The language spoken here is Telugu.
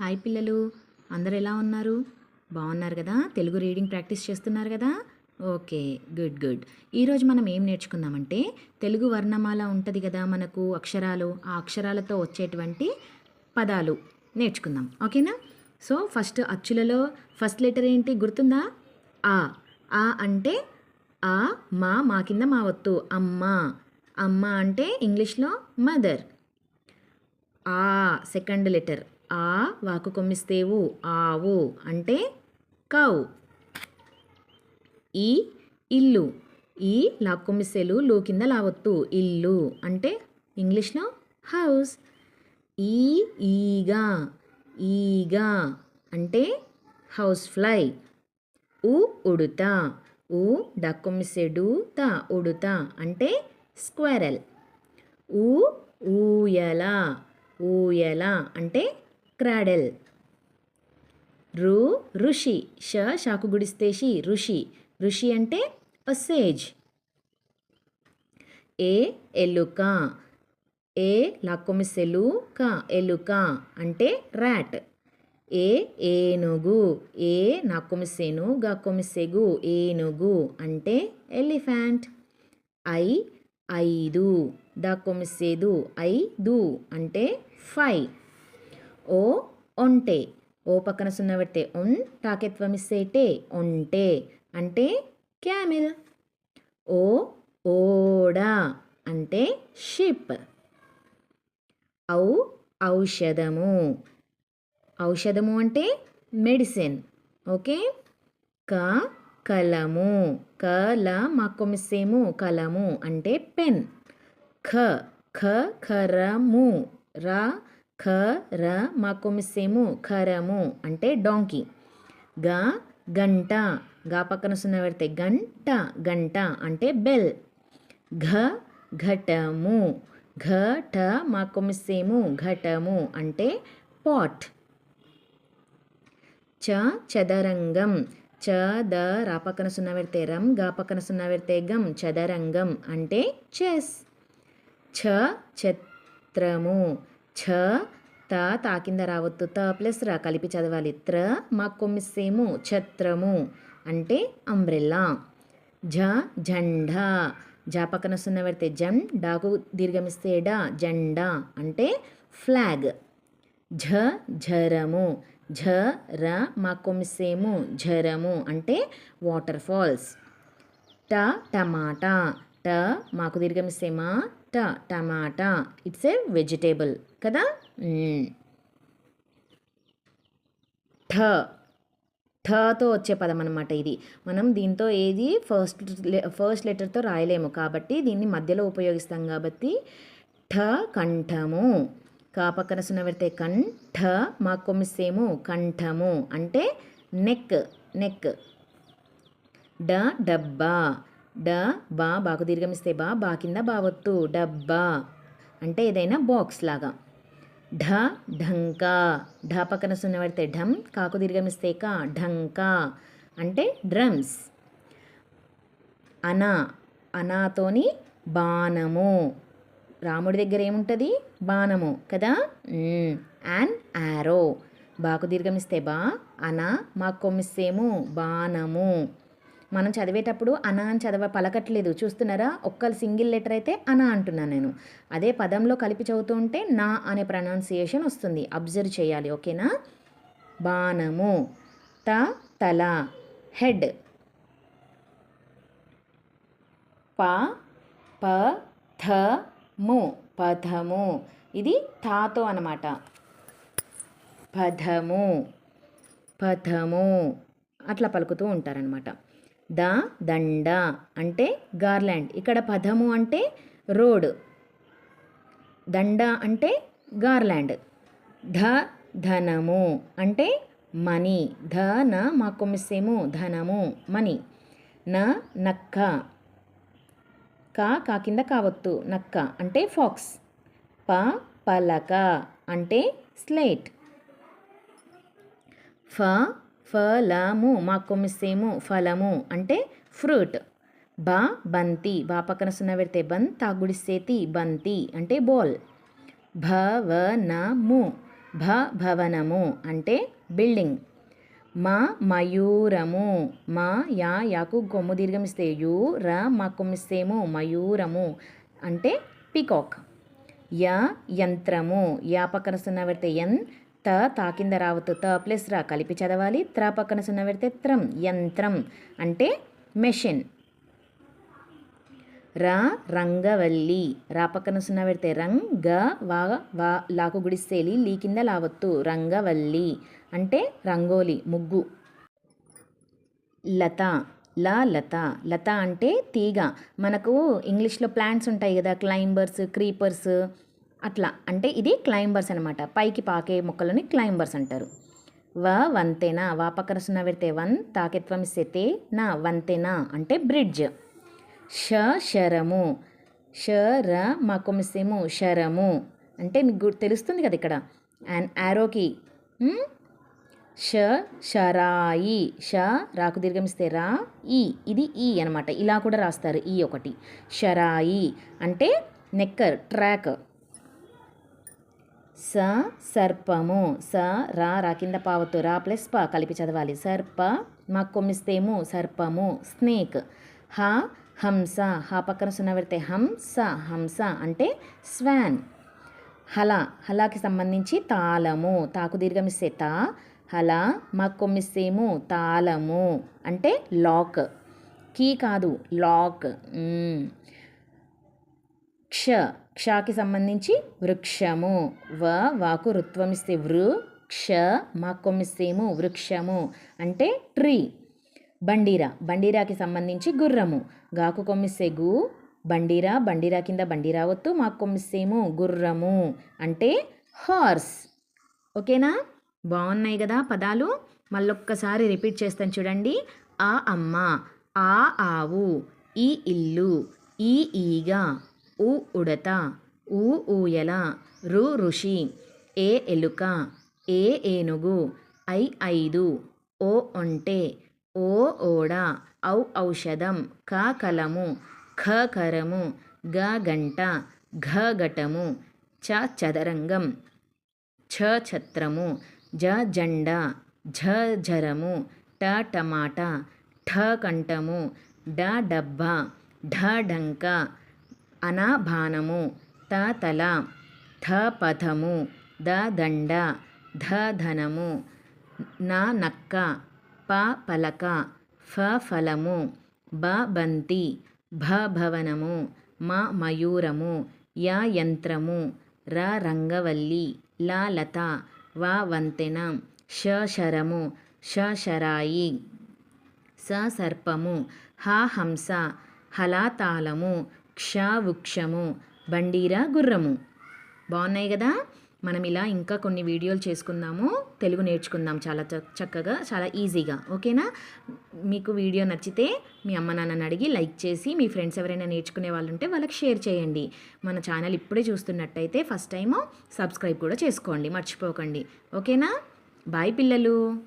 హాయ్ పిల్లలు అందరు ఎలా ఉన్నారు? బాగున్నారు కదా? తెలుగు రీడింగ్ ప్రాక్టీస్ చేస్తున్నారు కదా? Okay good good. ఈరోజు మనం ఏం నేర్చుకుందామంటే తెలుగు వర్ణమాల ఉంటుంది కదా మనకు అక్షరాలు ఆ అక్షరాలతో వచ్చేటువంటి పదాలు నేర్చుకుందాం. ఓకేనా? సో ఫస్ట్ అచ్చులలో ఫస్ట్ లెటర్ ఏంటి? గుర్తుందా? ఆ. ఆ అంటే ఆ మా మా కింద మా వత్తు అమ్మ. అమ్మ అంటే ఇంగ్లీష్లో మదర్. ఆ సెకండ్ లెటర్. ఆ వాకు కొమ్మిస్తేవు ఆవు అంటే కౌ. ఈ ఇల్లు ఈ లాక్కొమ్మిస్తేలు లో కింద లావత్తు ఇల్లు అంటే ఇంగ్లీష్లో హౌస్. ఈ ఈగా ఈగా అంటే హౌస్ ఫ్లై. ఉ ఉడుత ఉ డక్కొమ్మిసెడు త ఉడుత అంటే స్క్వెరల్. ఊ ఊయల ఊయల అంటే క్రాడెల్. రు ఋషి. ష షాకు గుడిస్తే షి ఋషి. ఋషి అంటే సేజ్ ఏ ఎలుక. ఏ లాక్కొమిసెలు క ఎలుక అంటే ర్యాట్ ఏ ఏనుగు. ఏ నాకొమిసెను గకొమిసెగు ఏనుగు అంటే ఎలిఫెంట్ ఐ ఐదు. దకొమిసేదు ఐదు అంటే ఫైవ్ ఓ ఒంటె. ఓ పక్కన సున్నా పెడితే ఒన్ టాకెత్వమిస్సేటే ఒంటె. అంటే క్యామిల్. ఓ ఓడ అంటే షిప్. ఔ ఔషధము. ఔషధము అంటే మెడిసిన్. ఓకే? క కలము. కల మాకొమిసేము కలము అంటే పెన్. ఖ ఖ ఖరము రా ఖ ర మాకొమిసేము ఖరము అంటే డాంకీ గా గంట. గా పక్కన సున్నా పెడితే గంట గంట అంటే బెల్ ఘ ఘటము. ఘట మాకొమిసేము ఘటము అంటే పాట్ చ చదరంగం. చ ద రా పక్కన సున్నా పెడితే రం గా పక్కన సున్నా పెడితే గం చదరంగం అంటే చెస్ ఛ ఛత్రము. ఛ త తా కింద రావద్దు త ప్లస్ రా కలిపి చదవాలి. త్ర మా కొమ్మిస్సేము ఛత్రము అంటే అంబ్రెల్లా. ఝ జెండా జా పక్కన సున్నా పెడితే జన్ డాకు దీర్ఘమిస్తే డా జెండా అంటే ఫ్లాగ్. ఝ ఝరము. ఝ ర మా కొమ్మిసేము ఝరము అంటే వాటర్ ఫాల్స్ ట టమాటా. ట మాకు దీర్ఘమిస్తే మా ట టమాటా ఇట్స్ ఏ వెజిటేబుల్ కదా? ఠ ఠతో వచ్చే పదం అనమాట ఇది. మనం దీంతో ఏది ఫస్ట్ ఫస్ట్ లెటర్తో రాయలేము కాబట్టి దీన్ని మధ్యలో ఉపయోగిస్తాం కాబట్టి ఠ కంఠము. కా పక్కన సున్న పెడితే కంఠ మా కొమ్మిసేము కంఠము. అంటే నెక్ నెక్. డ డబ్బా. డ బా బాకు దీర్ఘమిస్తే బా బా కింద బావొత్తు డబ్బా. అంటే ఏదైనా బాక్స్ లాగా. ఢ ఢంకా. ఢ పక్కన సున్న పెడితే ఢం కాకు దీర్ఘమిస్తే కా ఢంకా. అంటే డ్రమ్స్ అనా అనాతోని బాణము. రాముడి దగ్గర ఏముంటుంది? బాణము కదా? అండ్ యారో బాకు దీర్ఘమిస్తే బా అనా మా కొమ్మిస్తేము బాణము. మనం చదివేటప్పుడు అనా అని చదవ పలకట్లేదు. చూస్తున్నారా? ఒక్క సింగిల్ లెటర్ అయితే అనా అంటున్నాను నేను. అదే పదంలో కలిపి చదువుతూ ఉంటే నా అనే ప్రొనౌన్సియేషన్ వస్తుంది. అబ్జర్వ్ చేయాలి ఓకేనా? బాణము. త తల. హెడ్. ప ప థ ము. పథము. ఇది థాతో అనమాట పథము. పథము. అట్లా పలుకుతూ ఉంటారనమాట ద దండ అంటే గార్లాండ్. ఇక్కడ పదము అంటే రోడ్. దండ అంటే గార్లాండ్. ధ ధనము అంటే మనీ. ధన మా కొమ్మిసేము ధనము మనీ. న నక్క. కా కా కింద కావత్తు నక్క అంటే ఫాక్స్. ప పలక అంటే స్లేట్. ఫ ఫలము మాకొమిసేము ఫలము అంటే ఫ్రూట్. బా బంతి. బా పక్కన సున్న పెడితే బన్ తాగుడిసేతి బంతి అంటే బాల్. భవనము. భ భవనము అంటే బిల్డింగ్. మా మయూరము. మా యా యాకు కొమ్ము దీర్ఘమిస్తే యూ ర మా కొమ్మిస్తేము మయూరము అంటే పికాక్. య యంత్రము. యా పక్కన సున్న పెడితే ఎన్ త తాకింద రావద్దు త ప్లస్ రా కలిపి చదవాలి. త్ర పక్కన సున్న పెడితే త్రం యంత్రం అంటే మెషిన్. రా రంగవల్లి. రా పక్కన సున్న పెడితే రంగ వా వా లాకు గుడిస్తేలి లీ కింద లావత్తు రంగవల్లి అంటే రంగోలి ముగ్గు. లత లా లత. లత అంటే తీగ. మనకు ఇంగ్లీష్లో ప్లాంట్స్ ఉంటాయి కదా క్లైంబర్స్ క్రీపర్స్ అట్లా. అంటే ఇది క్లైంబర్స్ అనమాట పైకి పాకే మొక్కలని క్లైంబర్స్ అంటారు. వ వంతెన వా పెడితే వన్ తాకెత్వం ఇస్తే నా వంతెన అంటే బ్రిడ్జ్. ష శరము ష ర మా శరము అంటే మీకు తెలుస్తుంది కదా ఇక్కడ. అండ్ యారోకి ష షరాయి ష రాకు దీర్ఘమిస్తే రా ఈ ఇది ఈ అనమాట ఇలా కూడా రాస్తారు ఈ ఒకటి. షరాయి అంటే నెక్కర్ ట్రాక్. స సర్పము. స రా రా కింద పావతు రా ప్లస్ ప కలిపి చదవాలి. సర్ప మా కొమ్మిస్తేము సర్పము. స్నేక్. హ హంస. హ పక్కన సున్నా పెడితే హంస హంస అంటే స్వాన్. హల హలాకి సంబంధించి తాళము. తాకు దీర్ఘమిస్తే తా హల మా కొమ్మిస్తేము తాళము అంటే లాక్. కీ కాదు లాక్. క్ష. క్షకి సంబంధించి వృక్షము. వ వాకు రుత్వమిస్తే వృ క్ష మా కొమ్మిస్తేము వృక్షము అంటే ట్రీ. బండీరా బండీరాకి సంబంధించి గుర్రము. గాకు కొమ్మిస్తే గు బండీరా బండీరా కింద బండీరా వత్తు మాకు కొమ్మిస్తేము గుర్రము అంటే హార్స్. ఓకేనా? బాగున్నాయి కదా పదాలు? మళ్ళొక్కసారి రిపీట్ చేస్తాను చూడండి. ఆ అమ్మ ఆ ఆవు ఈ ఇల్లు ఈ ఈగ ఉ ఉడత ఊ ఊయల రు ఋషి ఏ ఎలుక ఏ ఏనుగు ఐ ఐదు ఓ ఒంటె ఓ ఓడ ఔ ఔషధం క కలము ఖ కరము గ గంట ఘ ఘటము చ చదరంగం ఛ ఛత్రము జ జండ ఝ ఝరము ట టమాటా ఠ కంఠము డ డబ్బా ఢ ఢంక అనాభానము. త తల. థ పథము. ద దండ. ధ ధనము. న నక్క. ప పలక. ఫ ఫలము. బ బంతి. భ భవనము. మ మయూరము. య యంత్రము. ర రంగవల్లి. ల లత. వ వంతెన. ష శరము. ష శరాయి. స సర్పము. హ హంస. హలాతాళము. క్ష వృక్షము బండీర గుర్రము. బాగున్నాయి కదా? మనం ఇలా ఇంకా కొన్ని వీడియోలు చేసుకుందాము తెలుగు నేర్చుకుందాం చాలా చ- చక్కగా చాలా ఈజీగా. ఓకేనా? మీకు వీడియో నచ్చితే మీ అమ్మ నాన్నని అడిగి లైక్ చేసి మీ ఫ్రెండ్స్ ఎవరైనా నేర్చుకునే వాళ్ళు ఉంటే వాళ్ళకి షేర్ చేయండి. మన ఛానల్ ఇప్పుడే చూస్తున్నట్టయితే ఫస్ట్ టైం సబ్స్క్రైబ్ కూడా చేసుకోండి మర్చిపోకండి. ఓకేనా? బాయ్ పిల్లలు!